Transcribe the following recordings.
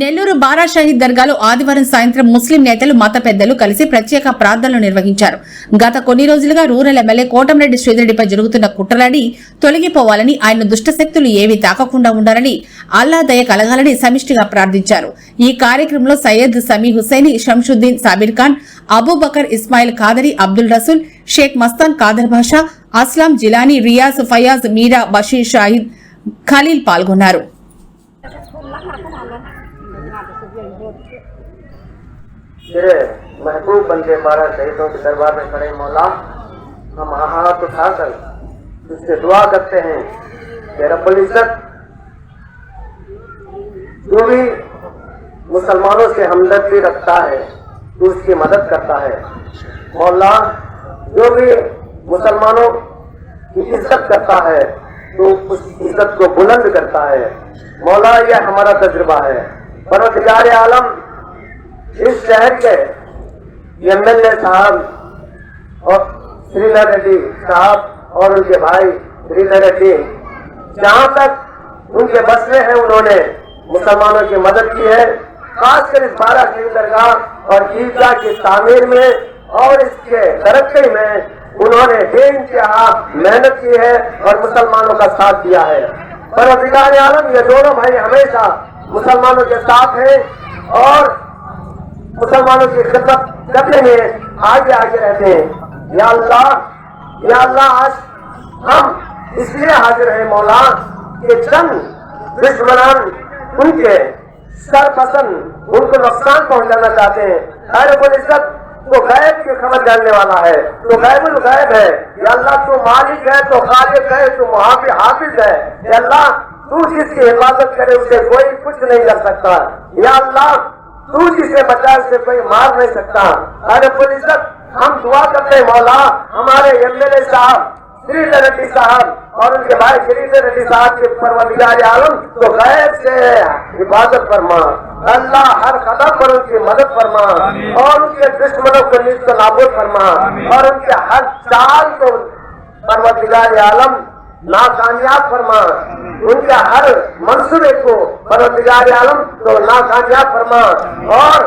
నెల్లూరు బారా షహీద్ దర్గాలో ఆదివారం సాయంత్రం ముస్లిం నేతలు మత పెద్దలు కలిసి ప్రత్యేక ప్రార్థనలు నిర్వహించారు. గత కొన్ని రోజులుగా రూరల్ ఎమ్మెల్యే కోటంరెడ్డి శ్రీధరెడ్డిపై జరుగుతున్న కుట్రలని తొలగిపోవాలని ఆయన దుష్టశక్తులు ఏవీ తాకకుండా ఉండాలని అల్లా దయ కలగాలని సమిష్టిగా ప్రార్థించారు. ఈ కార్యక్రమంలో సయ్యద్ సమీ హుసైని షంషుద్దీన్ సాబిర్ ఖాన్ అబూబకర్ ఇస్మాయిల్ ఖాదరి అబ్దుల్ రసూల్ షేక్ మస్తాన్ ఖాదర్ భాషా అస్లాం జిలానీ రియాజ్ ఫయాజ్ మీరా బషీర్ షాహిద్ ఖలీల్ పాల్గొన్నారు. تیرے محبوب بندے بارہ شہیدوں کے دربار میں کھڑے مولا، ہم ہاں ہاتھ اٹھا کر اس سے دعا کرتے ہیں کہ رب العزت جو بھی مسلمانوں سے ہمدردی رکھتا ہے، تو اس کی مدد کرتا ہے۔ مولا، جو بھی مسلمانوں کی عزت کرتا ہے، تو اس عزت کو بلند کرتا ہے۔ مولا، یہ ہمارا تجربہ ہے۔ پروتگار عالم اس شہر کے ایم ایل اے صاحب اور سری ریڈی صاحب اور ان کے بھائی سری ریڈی، جہاں تک ان کے مسئلے ہیں، انہوں نے مسلمانوں کی مدد کی ہے، خاص کر اس بارہ شریف درگاہ اور عیدگاہ کی تعمیر میں اور اس کے ترقی میں انہوں نے بے انتہا محنت کی ہے اور مسلمانوں کا ساتھ دیا ہے۔ پر عالم، یہ دونوں بھائی ہمیشہ مسلمانوں کے ساتھ ہیں اور مسلمانوں کی خدمت کرتے ہیں، آگے آگے رہتے ہیں۔ یا اللہ یا اللہ، آج ہم اس لیے حاضر ہیں مولا کہ چند دشمنان ان کے سر پسند ان کو نقصان پہنچانا چاہتے ہیں۔ غیر عزت تو غیب کی خبر جاننے والا ہے، تو غیب الغیب ہے۔ یا اللہ، تو مالک ہے، تو خالق ہے، تو محافظ حافظ ہے۔ یا اللہ، تو جس کی حفاظت کرے، اسے کوئی کچھ نہیں کر سکتا۔ یا اللہ تو جسے بچا اسے کوئی مار نہیں سکتا۔ ارے عزت، ہم دعا کرتے مولا، ہمارے ایم ایل اے صاحب، شری ریڈی صاحب اور ان کے بھائی شری ریڈی صاحب کے پروردگار عالم تو غیب سے حفاظت فرما۔ اللہ ہر قدم پر ان کی مدد فرما اور ان کے دشمنوں کو نیز کو نابود فرما اور ان کے ہر چال کو پروردگار عالم ناکامیاب فرما۔ ان کا ہر منصوبے کو پروتگار عالم تو ناکامیاب فرما۔ اور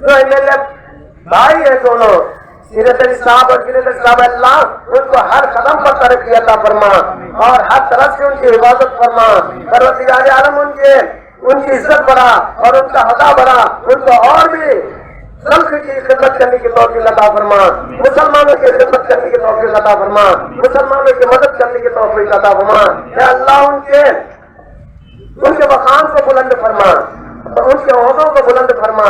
جو ایم ایل اے بھائی ہے دونوں، سیرت علی صاحب اور سیرت علی صاحب اللہ ان کو ہر قدم پر ترقی اللہ فرما۔ اور ہر طرف سے ان کی حفاظت فرما۔ پروتگار عالم ان کے، ان کی عزت بڑھا اور ان کا حدا بڑھا۔ ان کو اور بھی خلق کی خدمت کرنے کی توفیق اللہ فرما۔ مسلمانوں کی خدمت کرنے کی توفیق तौफीक लता फरमा मुसलमानों की मदद करने की तौफीक लता फरमा या अल्लाह उनके उनके मकान को बुलंद फरमा उनके ओहदों को बुलंद फरमा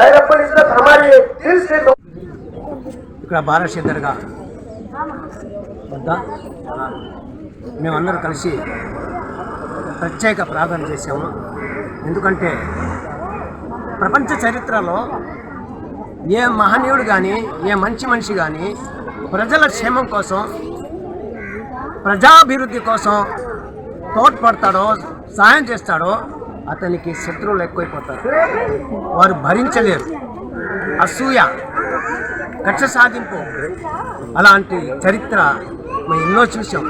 ऐ रब्बुल इज्जत हमारी दिल से दुआ ఇక్కడ బారాషి దర్గా వద్ద మేమందరం కలిసి ప్రత్యేక ప్రార్థన చేశాము ఎందుకంటే ప్రపంచ చరిత్రలో ఏ మహనీయుడు కానీ ఏ మంచి మనిషి కానీ ప్రజల క్షేమం కోసం ప్రజాభివృద్ధి కోసం తోడ్పడతాడో సాయం చేస్తాడో అతనికి శత్రువులు ఎక్కువైపోతారు. వారు భరించలేరు. అసూయ కక్ష సాధింపు అలాంటి చరిత్ర మేము ఎన్నో చూసాం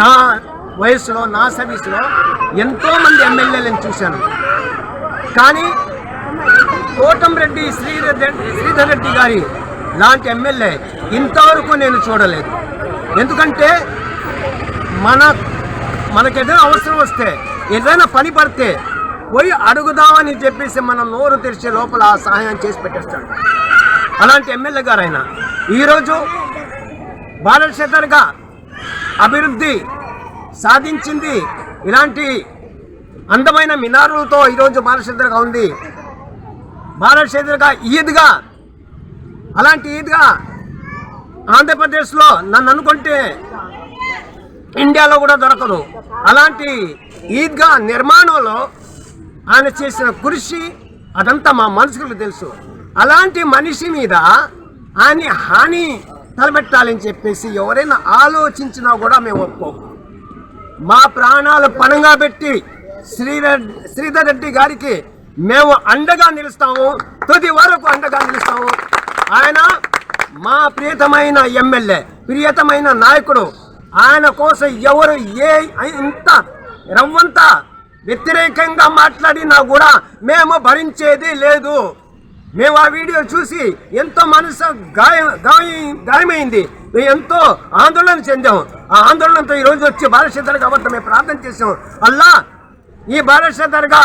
నా వయసులో నా సర్వీస్లో ఎంతోమంది ఎమ్మెల్యేలను చూశాను. కానీ కోటంరెడ్డి శ్రీధర్ శ్రీధర్ రెడ్డి గారి లాంటి ఎమ్మెల్యే ఇంతవరకు నేను చూడలేదు. ఎందుకంటే మన మనకు ఏదైనా అవసరం వస్తే ఏదైనా పని పడితే పోయి అడుగుదామని చెప్పేసి మనం నోరు తెరిచే లోపల ఆ సహాయం చేసి పెట్టేస్తాడు. అలాంటి ఎమ్మెల్యే గారు ఆయన ఈరోజు భారత అభివృద్ధి సాధించింది ఇలాంటి అందమైన మినారులతో ఈరోజు భారత ఉంది. భారత ఈద్గా అలాంటి ఈద్గా ఆంధ్రప్రదేశ్లో నన్ను అనుకుంటే ఇండియాలో కూడా దొరకదు. అలాంటి ఈద్గా నిర్మాణంలో ఆయన చేసిన కృషి అదంతా మా మనసుకు తెలుసు. అలాంటి మనిషి మీద ఆయన హాని తలబెట్టాలని చెప్పేసి ఎవరైనా ఆలోచించినా కూడా మేము ఒప్పుకోము. మా ప్రాణాలు పణంగా పెట్టి శ్రీధర్ శ్రీధర్ రెడ్డి గారికి మేము అండగా నిలుస్తాము. తుది వరకు అండగా నిలుస్తాము. ఆయన మా ప్రియతమైన ఎమ్మెల్యే ప్రియతమైన నాయకుడు. ఆయన కోసం ఎవరు ఏ ఇంత రవ్వంత వ్యతిరేకంగా మాట్లాడినా కూడా మేము భరించేది లేదు. మేము ఆ వీడియో చూసి ఎంతో మనసు గాయం గాయం గాయమైంది. మేము ఎంతో ఆందోళన చెందాం. ఆ ఆందోళనతో ఈ రోజు వచ్చి భారత దర్గా వద్ద మేము ప్రార్థన చేసాం అల్లా ఈ భారత దర్గా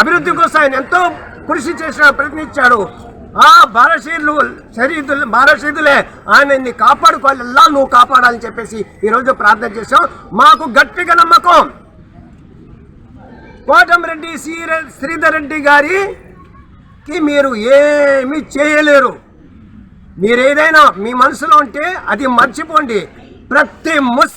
అభివృద్ధి కోసం ఆయన ఎంతో కృషి చేసిన ప్రయత్నించాడు. ఆ భారతీయులు శరీదులు భారతీయులే ఆయనని కాపాడుకోవాలల్లా నువ్వు కాపాడాలని చెప్పేసి ఈరోజు ప్రార్థన చేశాం మాకు గట్టిగా నమ్మకం కోటమిరెడ్డి శ్రీ- శ్రీధర్ రెడ్డి గారికి మీరు ఏమీ చేయలేరు. మీరు ఏదైనా మీ మనసులో ఉంటే అది మర్చిపోండి. ప్రతి ముస్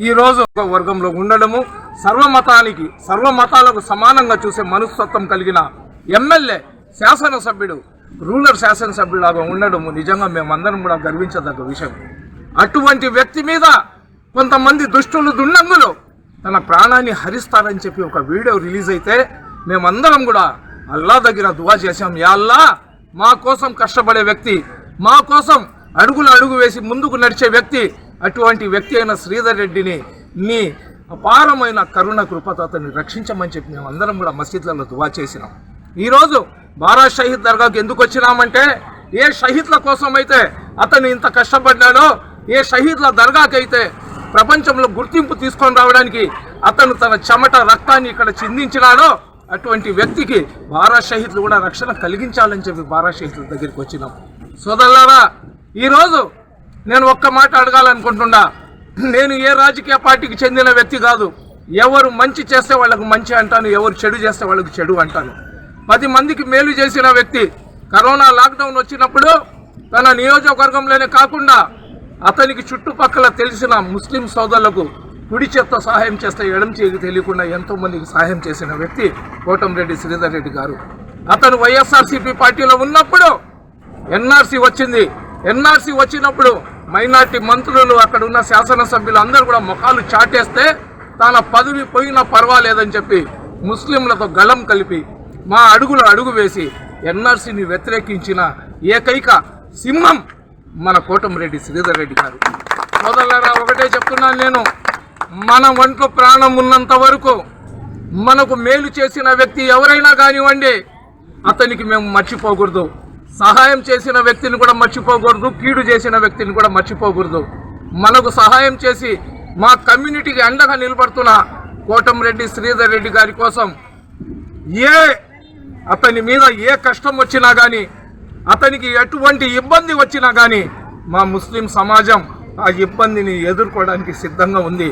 ఈరోజు ఒక వర్గంలో ఉండడము సర్వమతానికి సర్వమతాలకు సమానంగా చూసే మనస్తత్వం కలిగిన ఎమ్మెల్యే శాసనసభ్యుడు రూరల్ శాసనసభ్యులాగా ఉండడం నిజంగా మేమందరం కూడా గర్వించదగ్గ విషయం. అటువంటి వ్యక్తి మీద కొంతమంది దుష్టులు దుండంగులు తన ప్రాణాన్ని హరిస్తారని చెప్పి ఒక వీడియో రిలీజ్ అయితే మేమందరం కూడా అల్లా దగ్గర దువా చేశాం. యా అల్లా మా కోసం కష్టపడే వ్యక్తి మా కోసం అడుగులు అడుగు వేసి ముందుకు నడిచే వ్యక్తి అటువంటి వ్యక్తి అయిన శ్రీధర్ రెడ్డిని నీ అపారమైన కరుణ కృపతో అతన్ని రక్షించమని చెప్పి మేము అందరం కూడా మసీద్లలో దువా చేసినాం. ఈరోజు బారా షహీద్ దర్గాకు ఎందుకు వచ్చినామంటే ఏ షహీద్ల కోసం అయితే అతను ఇంత కష్టపడ్డాడో ఏ షహీద్ల దర్గాకైతే ప్రపంచంలో గుర్తింపు తీసుకొని రావడానికి అతను తన చెమట రక్తాన్ని ఇక్కడ చిందించినాడో అటువంటి వ్యక్తికి బారా షహీద్లు కూడా రక్షణ కలిగించాలని చెప్పి బారా షహీద్ల దగ్గరికి వచ్చినాం. సోదరులారా ఈరోజు నేను ఒక్క మాట అడగాలనుకుంటున్నా. నేను ఏ రాజకీయ పార్టీకి చెందిన వ్యక్తి కాదు. ఎవరు మంచి చేస్తే వాళ్ళకు మంచి అంటాను ఎవరు చెడు చేస్తే వాళ్ళకు చెడు అంటాను. పది మందికి మేలు చేసిన వ్యక్తి కరోనా లాక్డౌన్ వచ్చినప్పుడు తన నియోజకవర్గంలోనే కాకుండా అతనికి చుట్టుపక్కల తెలిసిన ముస్లిం సోదరులకు కుడి చేత్తో సహాయం చేస్తే ఎడం చేతికి తెలియకుండా ఎంతోమందికి సహాయం చేసిన వ్యక్తి కోటంరెడ్డి శ్రీధర్ రెడ్డి గారు. అతను వైఎస్ఆర్సీపీ పార్టీలో ఉన్నప్పుడు ఎన్ఆర్సీ వచ్చింది. ఎన్ఆర్సీ వచ్చినప్పుడు మైనార్టీ మంత్రులు అక్కడ ఉన్న శాసనసభ్యులు అందరూ కూడా ముఖాలు చాటేస్తే తన పదవి పోయినా పర్వాలేదని చెప్పి ముస్లింలతో గళం కలిపి మా అడుగులు అడుగు వేసి ఎన్ఆర్సీని వ్యతిరేకించిన ఏకైక సింహం మన కోటమిరెడ్డి శ్రీధర్ రెడ్డి గారు. సోదరులారా ఒకటే చెప్తున్నాను నేను మన ఒంట్లో ప్రాణం ఉన్నంత వరకు మనకు మేలు చేసిన వ్యక్తి ఎవరైనా కానివ్వండి అతనికి మేము మర్చిపోకూడదు. సహాయం చేసిన వ్యక్తిని కూడా మర్చిపోకూడదు కీడు చేసిన వ్యక్తిని కూడా మర్చిపోకూడదు. మనకు సహాయం చేసి మా కమ్యూనిటీకి అండగా నిలబడుతున్న కోటంరెడ్డి శ్రీధర్ రెడ్డి గారి కోసం ఏ అతని మీద ఏ కష్టం వచ్చినా కానీ అతనికి ఎటువంటి ఇబ్బంది వచ్చినా కానీ మా ముస్లిం సమాజం ఆ ఇబ్బందిని ఎదుర్కోవడానికి సిద్ధంగా ఉంది.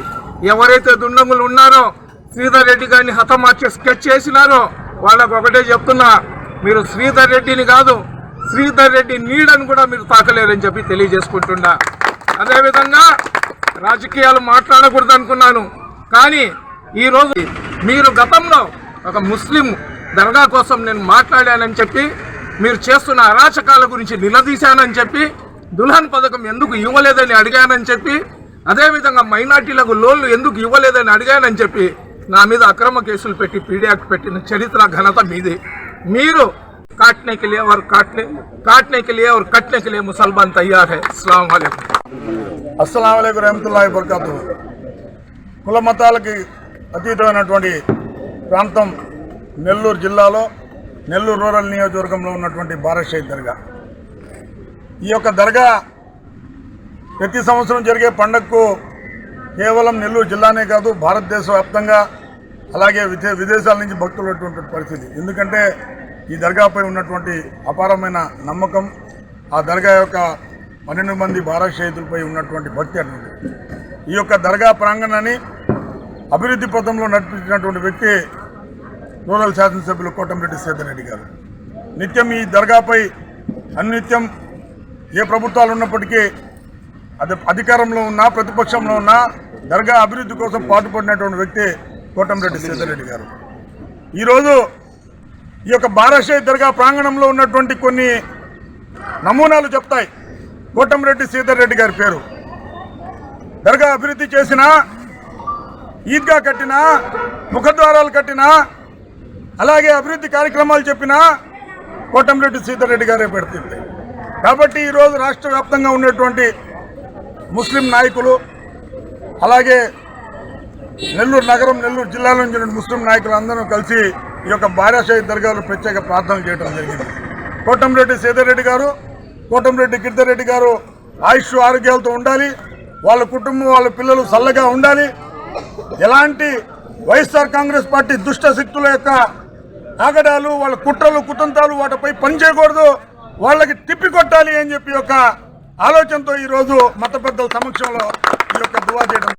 ఎవరైతే దుండంగులు ఉన్నారో శ్రీధర్ రెడ్డి గారిని హతమార్చే స్కెచ్ చేసినారో వాళ్ళకు ఒకటే చెప్తున్నా మీరు శ్రీధర్ రెడ్డిని కాదు శ్రీధర్ రెడ్డి నీడని కూడా మీరు తాకలేరని చెప్పి తెలియజేసుకుంటున్నా. అదేవిధంగా రాజకీయాలు మాట్లాడకూడదు అనుకున్నాను కానీ ఈరోజు మీరు గతంలో ఒక ముస్లిం దర్గా కోసం నేను మాట్లాడానని చెప్పి మీరు చేస్తున్న అరాచకాల గురించి నిలదీశానని చెప్పి దుల్హన్ పథకం ఎందుకు ఇవ్వలేదని అడిగానని చెప్పి అదేవిధంగా మైనార్టీలకు లోన్లు ఎందుకు ఇవ్వలేదని అడిగానని చెప్పి నా మీద అక్రమ కేసులు పెట్టి పీడియాక్ పెట్టిన చరిత్ర ఘనత మీది. మీరు కాట్నేకి లేవారు కాట్నే కాట్నేకి లేవారు కట్నేకి లే ముసల్మాన్ తయ్యారే. హే అస్సలం అస్సలం అయికు రహమతుల్లా బర్కాతు కుల మతాలకి అతీతమైనటువంటి ప్రాంతం నెల్లూరు జిల్లాలో నెల్లూరు రూరల్ నియోజకవర్గంలో ఉన్నటువంటి భారత్ దర్గా. ఈ యొక్క దర్గా ప్రతి సంవత్సరం జరిగే పండగకు కేవలం నెల్లూరు జిల్లానే కాదు భారతదేశ వ్యాప్తంగా అలాగే విదే విదేశాల నుంచి భక్తులు ఉన్నటువంటి పరిస్థితి. ఎందుకంటే ఈ దర్గాపై ఉన్నటువంటి అపారమైన నమ్మకం ఆ దర్గా యొక్క పన్నెండు మంది భారత షహీదులపై ఉన్నటువంటి భక్తి అటువంటి ఈ యొక్క దర్గా ప్రాంగణాన్ని అభివృద్ధి పథంలో నడిపించినటువంటి వ్యక్తి రూరల్ శాసనసభ్యులు కోటంరెడ్డి సీతారెడ్డి రెడ్డి గారు. నిత్యం ఈ దర్గాపై అన్నిత్యం ఏ ప్రభుత్వాలు ఉన్నప్పటికీ అది అధికారంలో ఉన్నా ప్రతిపక్షంలో ఉన్నా దర్గా అభివృద్ధి కోసం పాటుపడినటువంటి వ్యక్తి కోటంరెడ్డి సీతారెడ్డి గారు. ఈరోజు ఈ యొక్క బారాషే దర్గా ప్రాంగణంలో ఉన్నటువంటి కొన్ని నమూనాలు చెప్తాయి. కోటంరెడ్డి సీతారెడ్డి గారి పేరు. దర్గా అభివృద్ధి చేసిన ఈద్గా కట్టినా ముఖద్వారాలు కట్టినా అలాగే అభివృద్ధి కార్యక్రమాలు చెప్పినా కోటంరెడ్డి సీతారెడ్డి గారే పెడుతుంది. కాబట్టి ఈరోజు రాష్ట్ర వ్యాప్తంగా ఉన్నటువంటి ముస్లిం నాయకులు అలాగే నెల్లూరు నగరం నెల్లూరు జిల్లాలో నుంచి ముస్లిం నాయకులు అందరూ కలిసి ఈ యొక్క బారాషాహి దర్గాలో ప్రత్యేక ప్రార్థనలు చేయడం జరిగింది. కోటంరెడ్డి సీతారెడ్డి గారు కోటంరెడ్డి గిరిధరెడ్డి గారు ఆయుష్ ఆరోగ్యాలతో ఉండాలి వాళ్ళ కుటుంబం వాళ్ళ పిల్లలు చల్లగా ఉండాలి. ఎలాంటి వైఎస్ఆర్ కాంగ్రెస్ పార్టీ దుష్ట శక్తుల యొక్క ఆగడాలు వాళ్ళ కుట్రలు కుతంతాలు వాటిపై పనిచేయకూడదు. వాళ్ళకి తిప్పికొట్టాలి అని చెప్పి ఒక ఆలోచనతో ఈరోజు మత పెద్దల సమక్షంలో ఈ యొక్క దువా చేయడం.